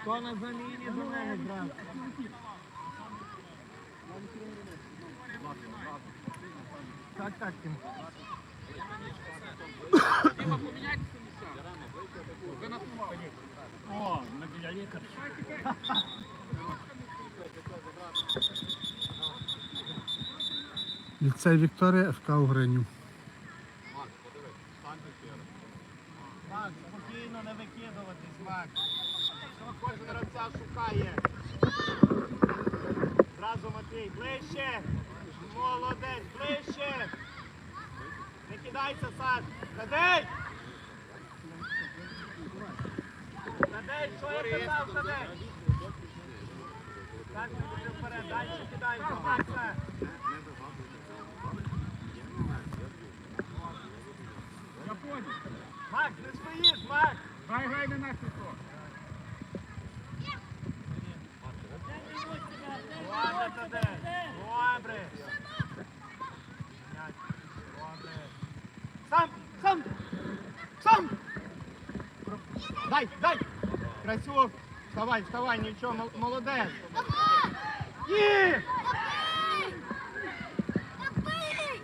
Хто на заміні за мене, брат? Так, так, Тим. О, я лікар. Ліцей Вікторія ФК Угринів. Макс, спокійно не викидуватись, Макс. Кожен гравця шукає. Зразу Матвій, ближче. Молодець, ближче. Не кидайся, Саш. Тадей! Тадей, що я казав, Тадей? Так, вперед, далі кидайся, Макса. Я понял. Макс, не стоїш, Макс. Грай, грай на нас хто. Ладно, Тадей. Добре. Добре. Сам, сам, сам. Дай, дай. Красюк. Вставай, вставай, нічого, мол- молодець. Є!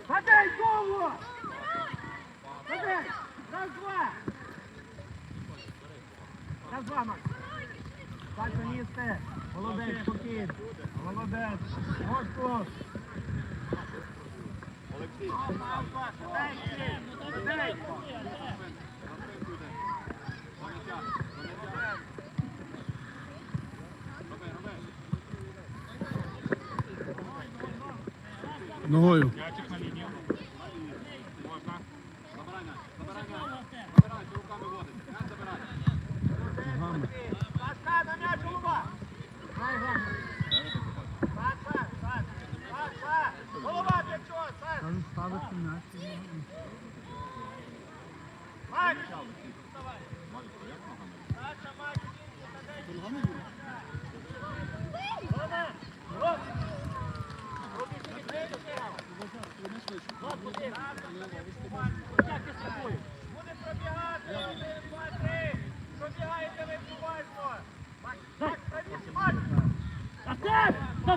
Тадей, голову! Тадей, раз, два. Раз, два, Макс. Так, місце. Молодець, спокійно. Молодець. Ось клас. Олексій. Дай, Ногою. М'ячик на лінію. Можна. Сашка, на м'яч голова. Грай, грай. Саша, Саша, Саша. Голова для чого, Саша? Кажуть, ставити м'яч. Макс. Саша, Макс, Голова. От. Робіть ближче. От, один. Тягти з собою. Буде пробігати. Один, два, три. Пробігаєте ви уважно. Макс, правіше, Макс. А ти! Та!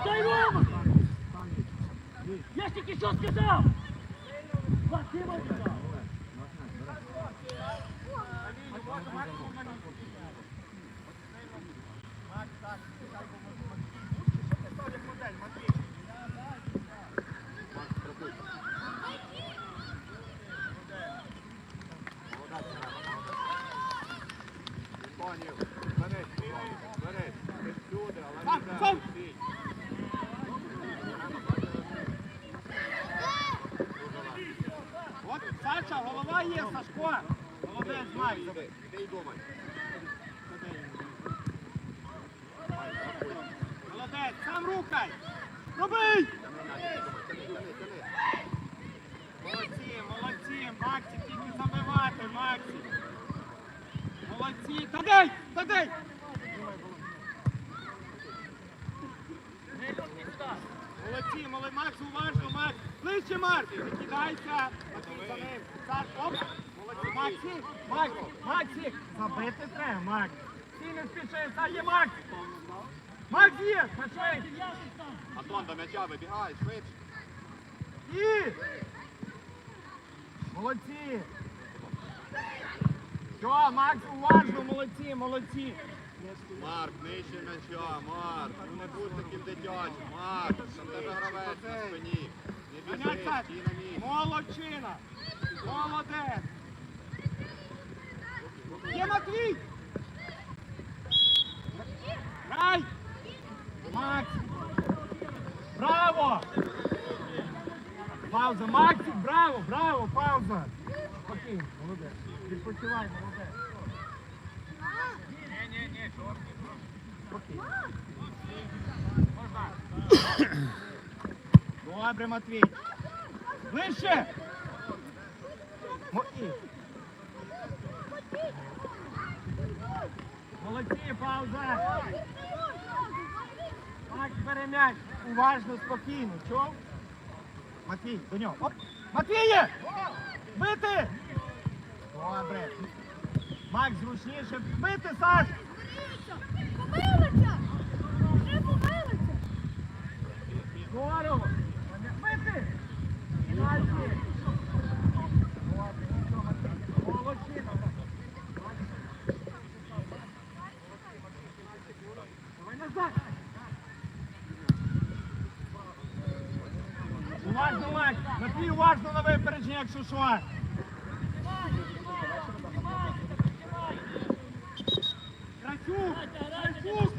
Я так, чекай, бо може Матвій. Що ти ставиш модель, Матвій? Сам, сам. От, Саша, голова є, Сашко. Молодець, Макс. Молодець, сам рухай. Роби! Молодці, молодці, Максі, тільки забивати, Максі. Молодці, Тадей, Тадей! Молодці, молодці, Макс, уважно, Макс. Ближче, Марк. Не кидайся. Саш, оп. Молодці, Максі, Макс, Максі. Забити треба, Макс. Ти не спіши, Саш, є Макс. Макс є, пошли. Антон, до м'яча вибігай, швидше. І! Молодці! Що, Макс, уважно, молодці, молодці! Марк, нижче м'яча, Марк. Ну не будь таким дитячим, Марк. Там тебе гравець на спині. Молодчина! Молодець! Є Матвій! Грай! Макс! Браво! Пауза, Максик, браво, браво, пауза! Спокійно, молодець. Відпочивай, молодець. Ні-ні-ні, чорт. Спокійно. Добре, Матвій. Ближче. Мо- Молодці, пауза. Бери м'яч. Уважно, спокійно. Чув? Матвій, до нього. Оп. Матвіє! Бити! Добре. Макс, зручніше. Бити, Саш! Помилиться! Вже помилиться! Здорово! Бити! Пенальті! Молодчина! Давай назад! Уважно, Макс! Матвій, уважно на якщо що! Крачук! Крачук!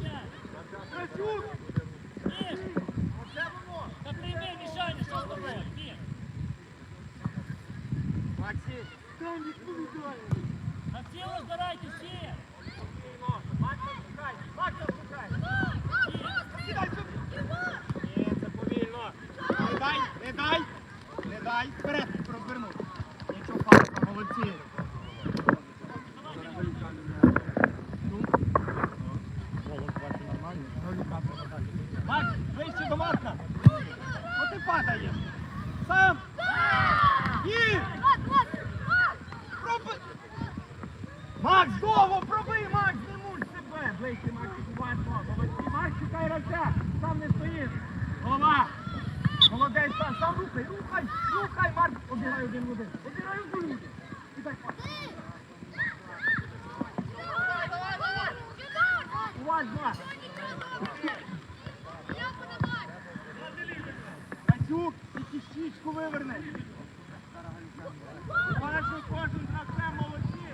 Крачук! Ніж, що з тобою? Ні. Максим! Там відповідає! Макса шукай! Макса шукай! Кидай сюди! Ні, це повільно! Не не! Не! Розвернув! Нічого факта, молодці! Макс! Сам! Проби... Макс, довго пробий, Макс, не муч себе! Ближче, Макс! Молодці, Макс, чекай равця! Сам не стоїш! Голова! Молодець, сам, сам рухай, рухай, рухай, Марк! Обігай один в один, обігай один в один! Кидай, Марк. Уважно! Катюк, тільки щічку виверни! Уважно кожен гравцем, молодці!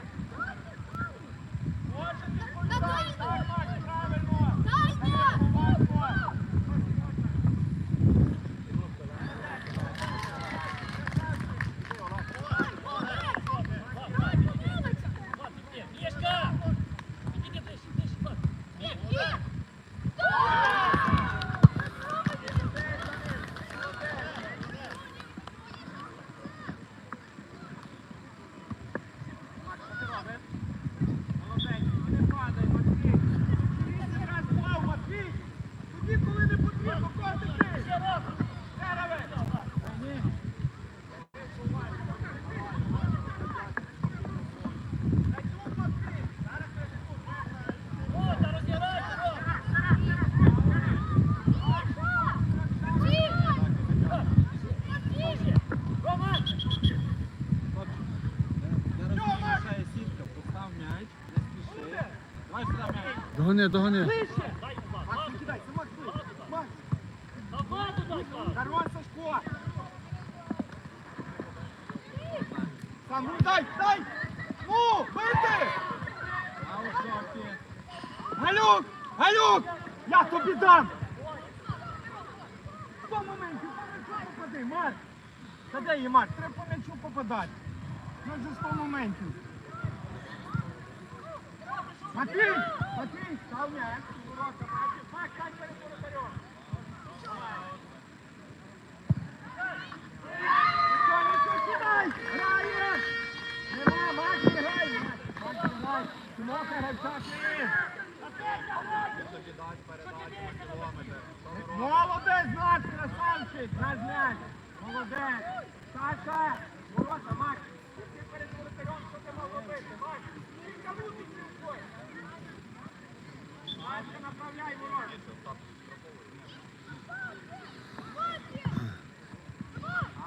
Кожен відповідає, так, Макс, правильно! Уважно! Хлопці, ні. Мішка! Іди ближче, ближче, хлопці. Макс, що ти робиш? Молодець, не падай, Матвій! Він якраз впав, Матвій! Тоді, коли не потрібно, котики! Ще робиш. Дереви! Катюк, Матвій! Зараз ти тут. О, та розіграйте, Ром. Ближче. Рома! Догони, догони. Ближче! Дай туди. Макс, не кидайся, Макс, ближче! Макс! Давай туди, Слава. Король Сашко! Сам, ну дай, дай! Ну, бити! Галюк! Галюк! Я тобі дам! По моменту, по м'ячу попади, Марк! Та де є Марк? Треба по м'ячу попадати. Ну вже 100 моментів. Матвій! Матвій, став м'яч. Ворота, Матвій. Макс, стань перед воротарем. Нічого, нічого, сідай! Граєш! Нема, Макс, не грай! Макс, не гравця, ти! Молодець, наш красавчик! Наш м'яч! Молодець! Саша! Ворота, Макс! Ти перед що ти мав робити? Макс!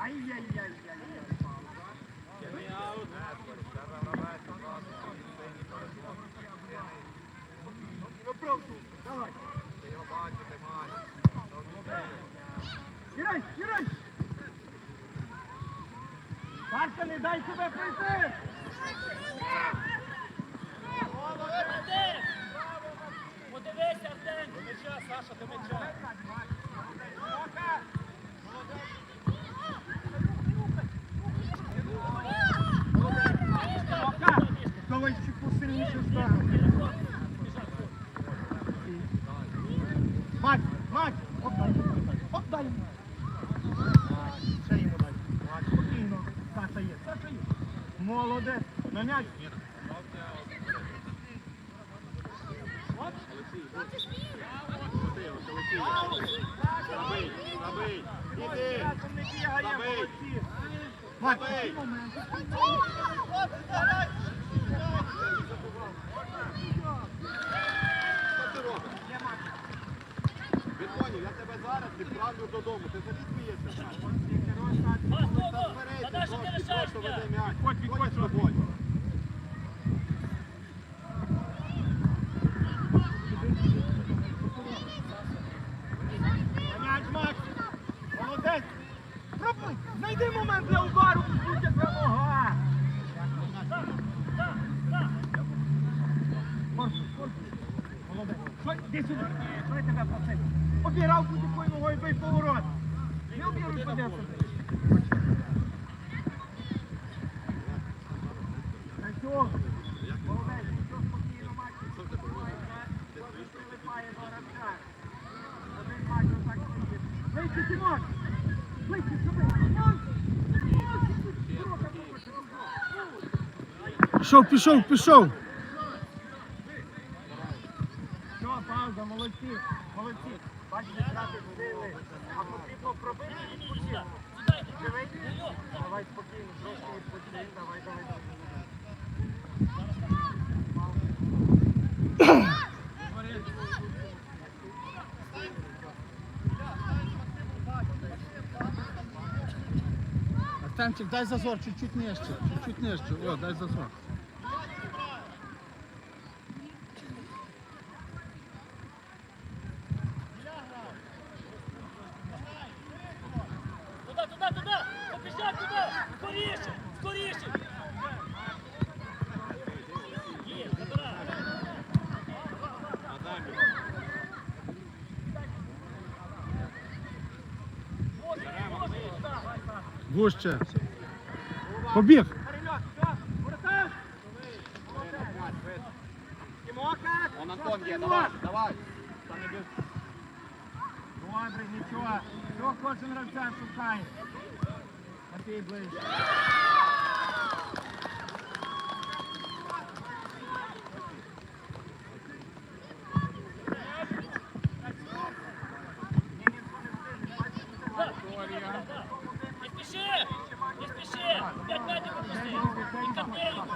Ай-яй-яй-яй! Давай! Кирай, кирай! Сашка, не дай себе прийти! Артем! Подивися, Артем! До м'яча, Саша, до м'яча. Ковальчуку сильніше стане. Мать, мать, отдай, отдай. Ще йому. Мать, спокійно. Саша є, Саша є. Молодець. На м'яч. Забий, забий, іди. Разом не бігає, Забий. молодці. Мать, Забий. такий момент. відправлю додому. Ти заліз смієшся? Пас, Та Богу! вперед, Та на що ти лишаєшся? веде м'яч. Підходь, підходь, Ходь з тобою. М'яч, Макс! Молодець! Пробуй! Знайди момент для удару, будь-яка нога! Корпус, корпус. Молодець. Що, іди сюди. Що я тебе просив? Обірав будь-якою ногою бий поворот. Не обіруй подивися. Танцюк. Молодець, нічого спокійно, Макс. Прилипає до гравця. Один матч отак стоїть. Ближче, Тимон! Ближче! Пішов, пішов, пішов. Що, пауза, молодці, молодці. Бачите, грати сили, а потрібно пробити і? Давай спокійно, трошки відпочинь, давай, давай. Артемчик, дай зазор, чуть-чуть нижче, чуть-чуть нижче. О, дай зазор. Туда, туда, туда! Побіжать туди! Скоріше! Скоріше! Є, забирай! Вужче. Побіг. Перельот, все, воротар! Тимоха! Он що Антон є, стоїш? давай, давай. Та не без- Добре, нічого. Що кожен гравця шукає? Матвій ближче. Не спіши! Не спіши! П'ять метрів пропусти! Все трохи.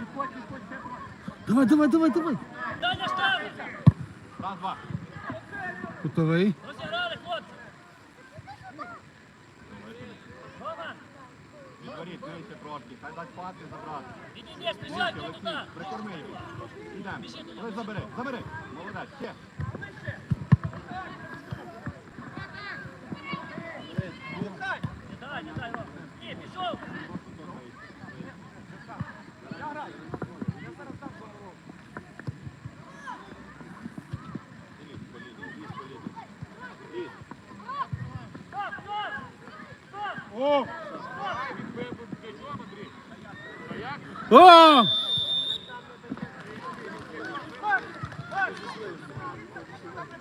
Давай, давай, давай, давай. Даня штаб! Раз, два. Готовий. Розіграли, хлопці! Рома! Відворіть, нижче трошки. Хай дасть пати забрати. Відійди, спішай, ти туди! Прикорми його. Ідемо. Забери, забери. Молодець, ще. Не дай, не дай, Рома! Ні, пішов! Стоп, стоп! Стоп! О! О!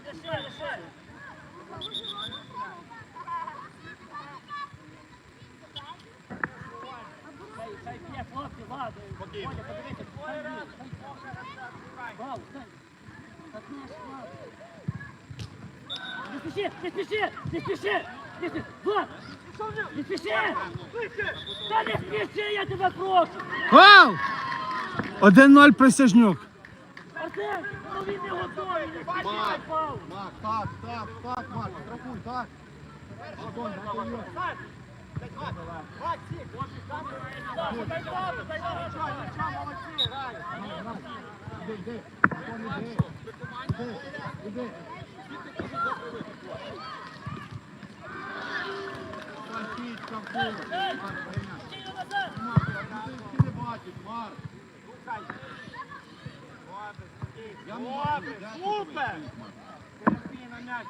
Лише, лише! Хай, хай б'є, хлопці, ладно. Спокійно. Водя, подивися, хай б'є. Вау, Сань. Так наш Влад. Не спіши, не спіши, не спіши! Не спіши! Влад! Не спіши! Та не спіши, я тебе прошу! Фау! 1-0 присяжнюк. Артем, ну він не готовий, не фау! Марк, так, так, так, Марк, штрафуй, так. Антон, давай, давай. Максик, бачу, Добре, супер. Терпі на м'яч.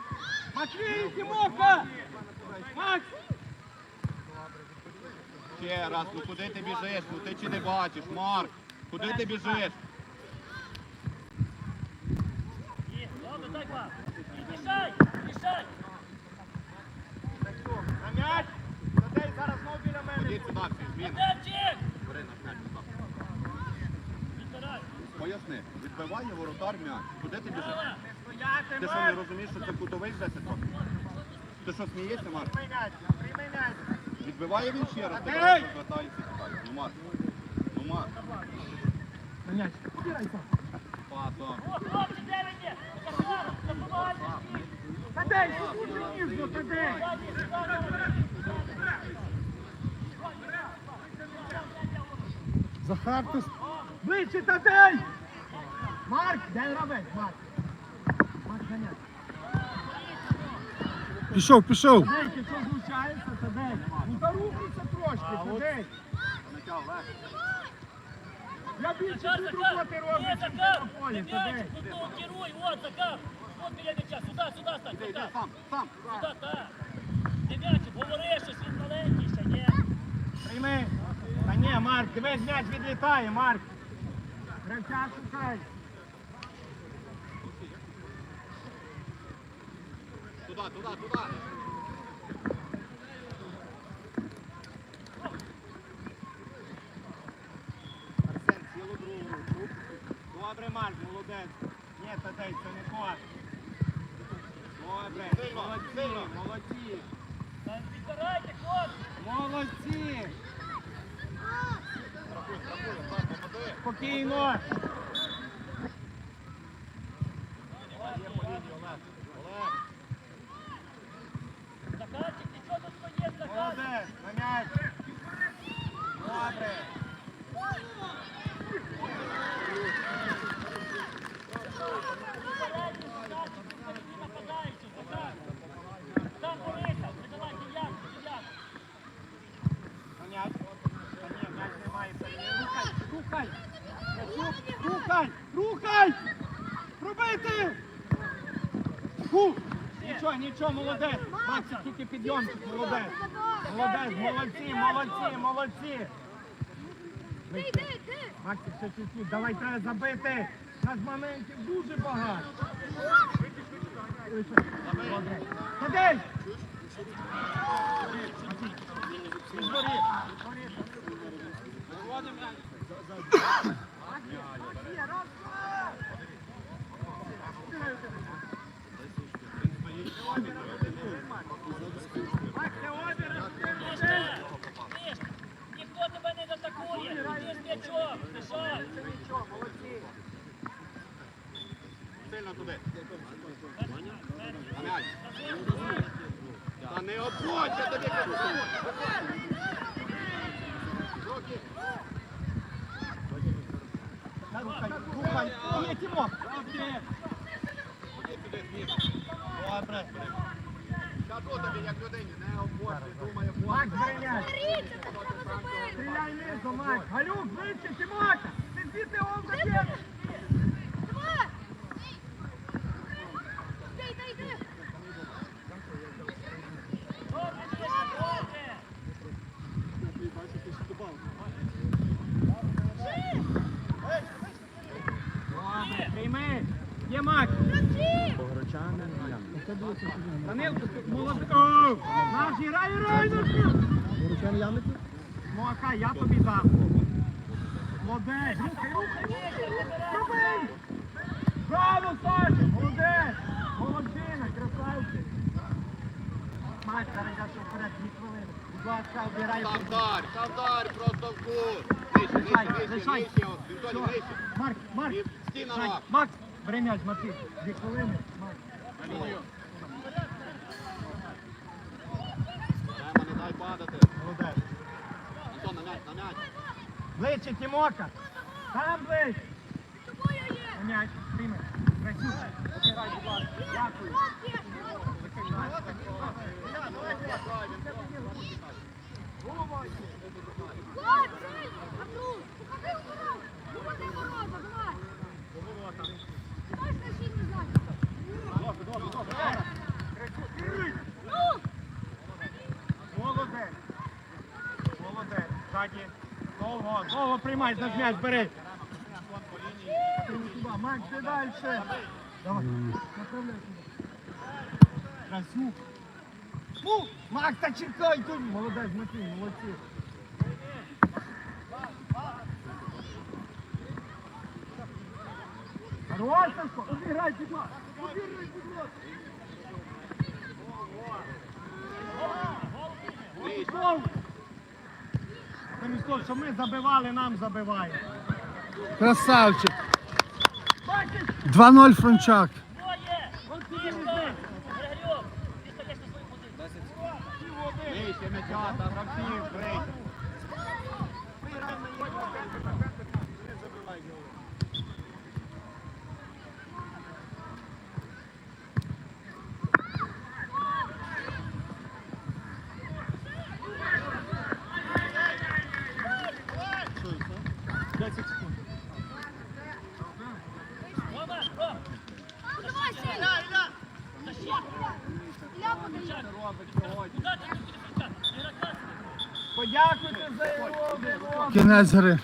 Матвій, Тимоха! Макс! Ще раз, ну куди ти біжиш? Ну ти чи не бачиш, Марк? Куди ти біжиш? Добре, дай пас! І мішай, мішай! На м'яч! Задей зараз знову біля мене. Ходіть сюди, всі зміни. Демчик! Бери наш м'яч сюди. Відбирай! Поясни, відбиває воротар м'яч. Куди ти біжиш? Ти що не розумієш, що це кутовий вже це? Ти що смієшся, Марк? Відбиває він ще раз, ти Ей! зараз розвертаєшся. Ну, Марк. Ну, Марк. Пасом. О, хлопці, де ви є? Капітан, допомагайте! Задей, сюди, уважно, Тадей. Захар, ти... Ближче, Тадей! Марк, де гравець, Марк? Марк, ганяй. Пішов, пішов. Тадей? Ну та рухайся трошки, Тадей. Я більше Захар! роботи Ні, роблю, Захар! на полі, тут ну, керуй, от, Захар! От біля м'яча, сюди, сюди стань, Іди, іди, сам, сам. Сюди, так! Ти м'ячик, говори, щось він маленький ще, ні? Прийми. Та ні, Марк, дивись, м'яч відлітає, Марк. Гравця шукай. Туди, туди. Арсен, цілу другу руку. Добре, Марк, молодець. Ні, Тадей, це не кот. Добре, молодці, молодці, Підбирайте, хлопці! молодці. Спокійно. Лінії, Олег. Олег. Захарчик, ти що тут стоїш, Захар? Молодець, на м'яч. Добре. Передній, Захарчик, ти впереді нападаючий, Захар! Там борися, не давайте як, як! На м'яч. Та ні, м'яч немає. Рухай, рухай. М'ячук, Рухай, рухай. Пробити. Фу. Нічого, молодець. Максик, тільки підйомчик, молодець. Молодець, молодці, молодці, молодці. Максик, ще чуть-чуть, давай треба забити. Нас моментів дуже багато. Максим, раз, два. Макс, ти обіра, ти Мішка! Мішка! Ніхто тебе не атакує! Ти! Нічого, молодці. Сильно туди. Та не обходь, я тобі кажу. Рухай, рухай. Ні, Тімо. Ходи туди, Сміт. Добре. Кажу тобі, як людині, не обходь, не Макс, обходь. бери м'яч. Боріться, так треба забити. Стріляй низу, Макс. Галюк, ближче, Тімока. Ти звідти он заб'єш. Давай. Йди, йди, йди. Добре, Мішка, добре! Добре, прийми. Є Макс. Ключі. Данилко, ти молодець. О, Наш грай, грай, наш. Мока, я тобі дам. Молодець. Рухай, рухай. Роби. Браво, Саша. Молодець. Молодчина, красавчик. Макс, зараз я ще вперед, дві хвилини. Будь ласка, обирай. Там вдар, там вдар, просто в кут. Лишай. нижче. от, Вінтоні, Все. нижче. Марк, Марк. Стіна ног. Макс, бери м'яч, Матвій. Дві хвилини. Макс. На лінію. Ема, не дай падати. Молодець. Антон, на м'яч, на м'яч. Ближче, Тімока. Там ближче. На м'яч, прийми. Працюй. Обирай, будь ласка. Дякую. Хлопці, Абдул, покажи ворота. Покажи ворота, давай. Можна ще не знати. Ну, Молодець. Ззаді. Довго, довго приймай, наш м'яч, бери. Макс, ти далі. Давай, направляй. Красюк. Ну, Макс, та чекай тут. Молодець, Матвій, молодці. Росенко, обіграй, будь. Обіграй, будь ласка. Гол! замість того, що ми забивали, нам забиває. Красавчик. 2-0 франчак. Вище м'яча, там гравців, вийде. Genel Sarı.